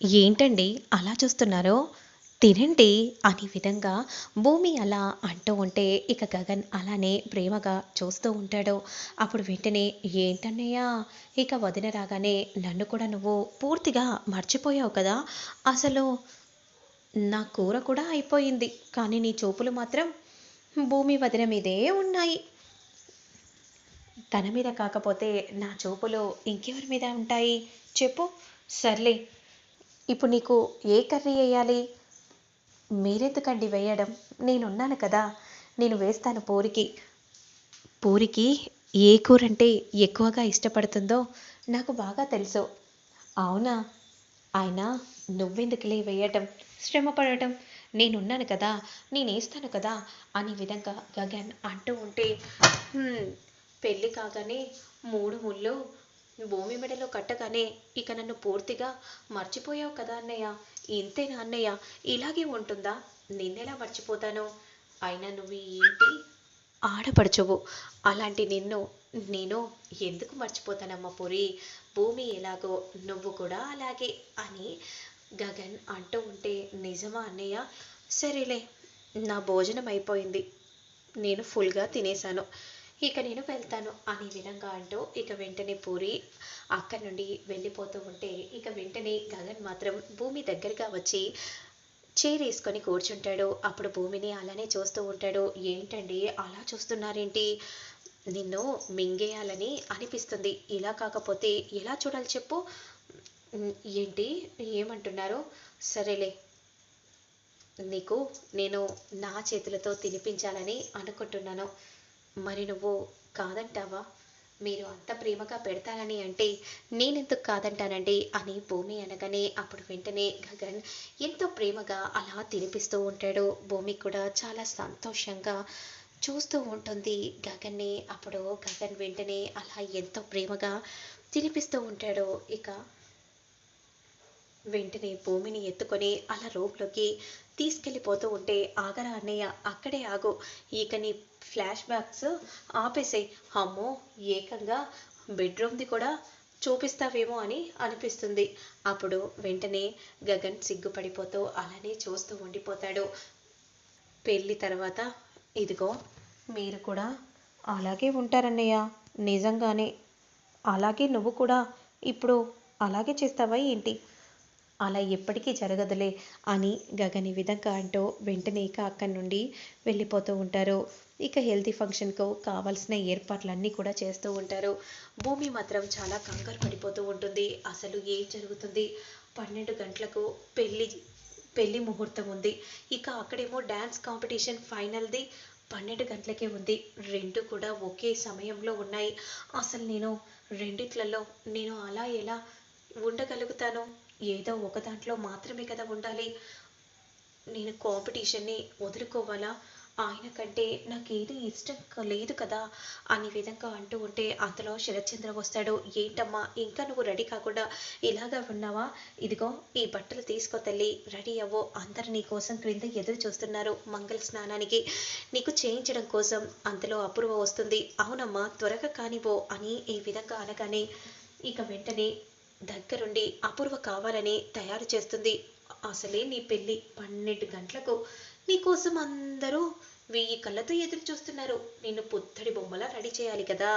ఏంటండి అలా చూస్తున్నారో? తినండి అనే విధంగా భూమి అలా అంటూ ఉంటే ఇక గగన్ అలానే ప్రేమగా చూస్తూ ఉంటాడు. అప్పుడు వెంటనే ఏంటన్నయ్యా? ఇక వదిన రాగానే నన్ను కూడా నువ్వు పూర్తిగా మర్చిపోయావు కదా? అసలు నా కూర కూడా అయిపోయింది. కానీ నీ చూపులు మాత్రం భూమి వదిన మీదే ఉన్నాయి. తన మీద కాకపోతే నా చూపులు ఇంకెవరి మీద ఉంటాయి? చెప్పు. సర్లే. ఇప్పుడు నీకు ఏ కర్రీ వేయాలి? మీరెందుకండి వేయడం? నేనున్నాను కదా. నేను వేస్తాను పూరికి. పూరికి ఏ కూర అంటే ఎక్కువగా ఇష్టపడుతుందో నాకు బాగా తెలుసు. అవునా? ఆయన నువ్వెందుకులే వేయటం? శ్రమ పడటం నేనున్నాను కదా. నేను వేస్తాను కదా అనే విధంగా గగన్ అంటూ ఉంటే పెళ్ళి కాగానే మూడు ముళ్ళు భూమి మెడలో కట్టగానే ఇక నన్ను పూర్తిగా మర్చిపోయావు కదా అన్నయ్య. ఇంతేనా అన్నయ్య? ఇలాగే ఉంటుందా? నిన్నెలా మర్చిపోతాను? అయినా నువ్వు ఏంటి ఆడపడుచువు. అలాంటి నిన్ను నేను ఎందుకు మర్చిపోతానమ్మా పురి? భూమి ఎలాగో నువ్వు కూడా అలాగే అని గగన్ అంటూ ఉంటే నిజమా అన్నయ్య? సరేలే నా భోజనం అయిపోయింది. నేను ఫుల్గా తినేశాను. ఇక నేను వెళ్తాను అనే విధంగా అంటూ ఇక వెంటనే పూరి అక్కడి నుండి వెళ్ళిపోతూ ఉంటే ఇక వెంటనే గగన్ మాత్రం భూమి దగ్గరగా వచ్చి చేరేసుకొని కూర్చుంటాడు. అప్పుడు భూమిని అలానే చూస్తూ ఉంటాడు. ఏంటండి అలా చూస్తున్నారేంటి? నిన్ను మింగేయాలని అనిపిస్తుంది. ఇలా కాకపోతే ఎలా చూడాలి చెప్పు. ఏంటి? ఏమంటున్నారు? సరేలే. నీకు నేను నా చేతులతో తినిపించాలని అనుకుంటున్నాను. మరి నువ్వు కాదంటావా? మీరు అంత ప్రేమగా పెడతానని అంటే నేనెందుకు కాదంటానండి? అని భూమి అనగానే అప్పుడు వెంటనే గగన్ ఎంతో ప్రేమగా అలా తినిపిస్తూ ఉంటాడు. భూమి కూడా చాలా సంతోషంగా చూస్తూ ఉంటుంది గగన్ని. అప్పుడు గగన్ వెంటనే అలా ఎంతో ప్రేమగా తినిపిస్తూ ఉంటాడు. ఇక వెంటనే భూమిని ఎత్తుకొని అలా రూమ్లోకి తీసుకెళ్ళిపోతూ ఉంటే ఆగరా అన్నయ్య అక్కడే ఆగు. ఇక నీ ఫ్లాష్ బ్యాక్స్ ఆపేసాయి అమ్మో ఏకంగా బెడ్రూమ్ది కూడా చూపిస్తావేమో అని అనిపిస్తుంది. అప్పుడు వెంటనే గగన్ సిగ్గుపడిపోతూ అలానే చూస్తూ ఉండిపోతాడు. పెళ్ళి తర్వాత ఇదిగో మీరు కూడా అలాగే ఉంటారన్నయ్య. నిజంగానే. అలాగే నువ్వు కూడా. ఇప్పుడు అలాగే చేస్తావా ఏంటి? అలా ఎప్పటికీ జరగదులే అని గగని విధంగా అంటూ వెంటనే ఇక అక్కడి నుండి వెళ్ళిపోతూ ఉంటారు. ఇక హెల్తీ ఫంక్షన్కు కావాల్సిన ఏర్పాట్లన్నీ కూడా చేస్తూ ఉంటారు. భూమి మాత్రం చాలా కంగారు పడిపోతూ ఉంటుంది. అసలు ఏం జరుగుతుంది? పన్నెండు గంటలకు పెళ్ళి పెళ్ళి ముహూర్తం ఉంది. ఇక అక్కడేమో డ్యాన్స్ కాంపిటీషన్ ఫైనల్ది పన్నెండు గంటలకే ఉంది. రెండు కూడా ఒకే సమయంలో ఉన్నాయి. అసలు నేను రెండిట్లలో నేను అలా ఎలా ఉండగలుగుతాను? ఏదో ఒక దాంట్లో మాత్రమే కదా ఉండాలి. నేను కాంపిటీషన్ని వదులుకోవాలా? ఆయన కంటే నాకేది ఇష్టం లేదు కదా? అనే విధంగా అంటూ ఉంటే అంతలో శరత్చంద్ర వస్తాడు. ఏంటమ్మా ఇంకా నువ్వు రెడీ కాకుండా ఇలాగా ఉన్నావా? ఇదిగో ఈ బట్టలు తీసుకో తల్లి. రెడీ అవ్వో. అందరు నీ కోసం క్రింద ఎదురు చూస్తున్నారు మంగళ స్నానానికి. నీకు చేయించడం కోసం అంతలో అపూర్వ వస్తుంది. అవునమ్మా త్వరగా కానివో అని ఈ విధంగా అనగానే ఇక వెంటనే దగ్గరుండి అపూర్వ కావాలని తయారు చేస్తుంది. అసలే నీ పెళ్ళి పన్నెండు గంటలకు. నీకోసం అందరూ వెయ్యి కళ్ళతో ఎదురు చూస్తున్నారు నిన్ను పుత్తడి బొమ్మలా రెడీ చేయాలి కదా?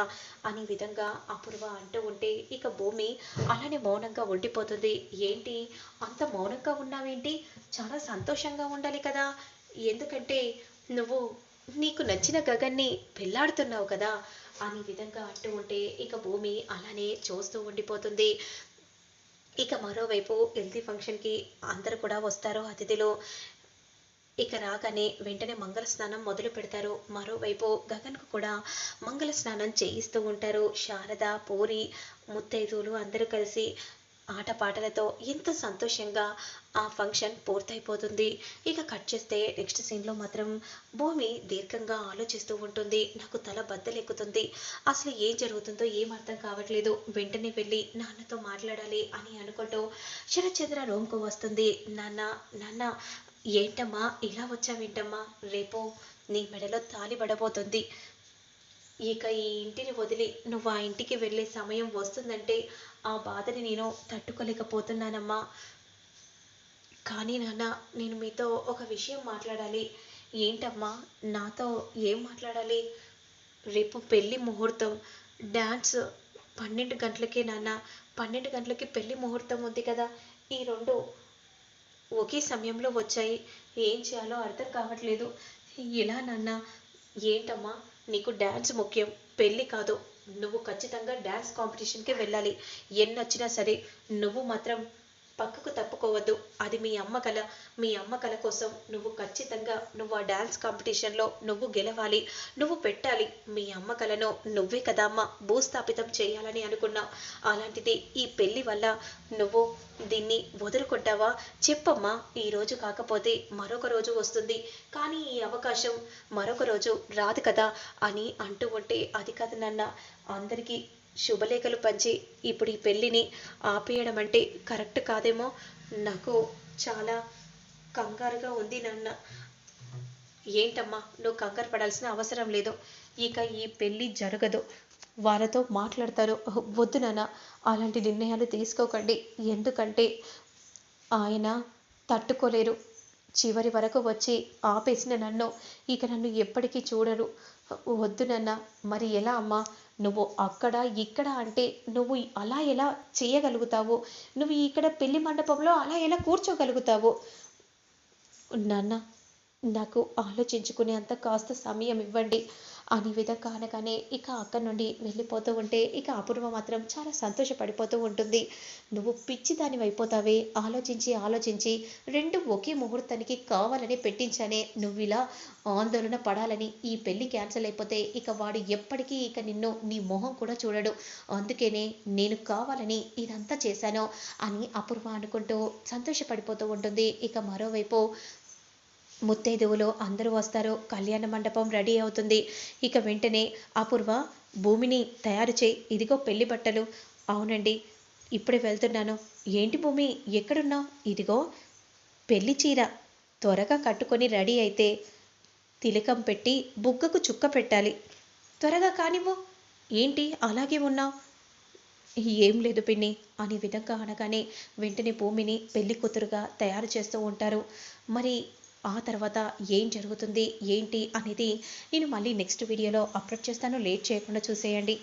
అనే విధంగా అపూర్వ అంటూ ఉంటే ఇక భూమి అలానే మౌనంగా ఉండిపోతుంది. ఏంటి? అంత మౌనంగా ఉన్నావేంటి? చాలా సంతోషంగా ఉండాలి కదా? ఎందుకంటే నువ్వు నీకు నచ్చిన గగన్ని పెళ్ళాడుతున్నావు కదా? అనే విధంగా అంటూ ఉంటే ఇక భూమి అలానే చూస్తూ ఉండిపోతుంది. ఇక మరోవైపు హెల్తీ ఫంక్షన్కి అందరు కూడా వస్తారు. అతిథులు ఇక రాగానే వెంటనే మంగళ స్నానం మొదలు పెడతారు. మరోవైపు గగన్కు కూడా మంగళ స్నానం చేయిస్తూ ఉంటారు. శారద పూరి ముత్తైదువులు అందరూ కలిసి ఆటపాటలతో ఎంతో సంతోషంగా ఆ ఫంక్షన్ పూర్తయిపోతుంది. ఇక కట్ చేస్తే నెక్స్ట్ సీన్లో మాత్రం భూమి దీర్ఘంగా ఆలోచిస్తూ ఉంటుంది. నాకు తల బద్దలెక్కుతుంది. అసలు ఏం జరుగుతుందో ఏం అర్థం కావట్లేదు. వెంటనే వెళ్ళి నాన్నతో మాట్లాడాలి అని అనుకుంటూ శరత్చంద్ర రూమ్కు వస్తుంది. నాన్న నాన్న ఏంటమ్మా? ఇలా వచ్చావేంటమ్మా? రేపు నీ మెడలో తాలి పడబోతుంది. ఇక ఈ ఇంటిని వదిలి నువ్వు ఆ ఇంటికి వెళ్ళే సమయం వస్తుందంటే ఆ బాధని నేను తట్టుకోలేకపోతున్నానమ్మా. కానీ నాన్న నేను మీతో ఒక విషయం మాట్లాడాలి. ఏంటమ్మా? నాతో ఏం మాట్లాడాలి? రేపు పెళ్ళి ముహూర్తం. డ్యాన్స్ పన్నెండు గంటలకే నాన్న. పన్నెండు గంటలకి పెళ్ళి ముహూర్తం ఉంది కదా. ఈ రెండు ఒకే సమయంలో వచ్చాయి. ఏం చేయాలో అర్థం కావట్లేదు. ఇలా నాన్న ఏంటమ్మా? నీకు డ్యాన్స్ ముఖ్యం. పెళ్ళి కాదు. నువ్వు ఖచ్చితంగా డ్యాన్స్ కాంపిటీషన్కి వెళ్ళాలి. ఎన్నొచ్చినా సరే నువ్వు మాత్రం పక్కకు తప్పుకోవద్దు. అది మీ అమ్మ కళ మీ అమ్మ కళ కోసం నువ్వు ఖచ్చితంగా నువ్వు ఆ డ్యాన్స్ కాంపిటీషన్లో నువ్వు గెలవాలి. నువ్వు పెట్టాలి మీ అమ్మ కళను నువ్వే కదా అమ్మ భూస్థాపితం చేయాలని అనుకున్నావు అలాంటిది ఈ పెళ్ళి వల్ల నువ్వు దీన్ని వదులుకుంటావా? చెప్పమ్మా ఈ రోజు కాకపోతే మరొక రోజు వస్తుంది. కానీ ఈ అవకాశం మరొక రోజు రాదు కదా అని అంటూ ఉంటే అది కాదు నాన్న. అందరికీ శుభలేఖలు పంచి ఇప్పుడు ఈ పెళ్ళిని ఆపేయడం అంటే కరెక్ట్ కాదేమో? నాకు చాలా కంగారుగా ఉంది నాన్న. ఏంటమ్మా? నువ్వు కంగారు పడాల్సిన అవసరం లేదు. ఇక ఈ పెళ్ళి జరగదు. వాళ్ళతో మాట్లాడతారు. వద్దు నాన్న. అలాంటి నిర్ణయాలు తీసుకోకండి. ఎందుకంటే ఆయన తట్టుకోలేరు. చివరి వరకు వచ్చి ఆపేసిన నన్ను. ఇక నన్ను ఎప్పటికీ చూడరు. వద్దు నాన్న. మరి ఎలా అమ్మా? నువ్వు అక్కడ ఇక్కడ అంటే నువ్వు అలా ఎలా చేయగలుగుతావు? నువ్వు ఇక్కడ పెళ్ళి మండపంలో అలా ఎలా కూర్చోగలుగుతావు? నాన్న నాకు ఆలోచించుకునే అంత కాస్త సమయం ఇవ్వండి. అని విధంగా అనగానే ఇక అక్కడి నుండి వెళ్ళిపోతూ ఉంటే ఇక అపూర్వ మాత్రం చాలా సంతోషపడిపోతూ ఉంటుంది. నువ్వు పిచ్చి దాని అయిపోతావే. ఆలోచించి ఆలోచించి రెండు ఒకే ముహూర్తానికి కావాలని పెట్టించానే నువ్వు ఇలా ఆందోళన పడాలని ఈ పెళ్ళి క్యాన్సిల్ అయిపోతే ఇక వాడు ఎప్పటికీ ఇక నిన్ను నీ మొహం కూడా చూడడు. అందుకనే నేను కావాలని ఇదంతా చేశాను అని అపూర్వ అనుకుంటూ సంతోషపడిపోతూ ఉంటుంది. ఇక మరోవైపు ముత్తైదువులు అందరూ వస్తారు. కళ్యాణ మండపం రెడీ అవుతుంది. ఇక వెంటనే అపూర్వ భూమిని తయారు చేయి. ఇదిగో పెళ్ళి బట్టలు. అవునండి ఇప్పుడే వెళ్తున్నాను. ఏంటి భూమి? ఎక్కడున్నావు? ఇదిగో పెళ్ళి చీర. త్వరగా కట్టుకొని రెడీ అయితే తిలకం పెట్టి బుగ్గకు చుక్క పెట్టాలి. త్వరగా కానివ్వు. ఏంటి? అలాగే ఉన్నావు? ఏం లేదు పిన్ని అనే విధంగా అనగానే వెంటనే భూమిని పెళ్ళి కూతురుగా తయారు చేస్తూ ఉంటారు. మరి ఆ తర్వాత ఏం జరుగుతుంది ఏంటి అనేది నేను మళ్ళీ నెక్స్ట్ వీడియోలో అప్లోడ్ చేస్తాను. లేట్ చేయకుండా చూసేయండి.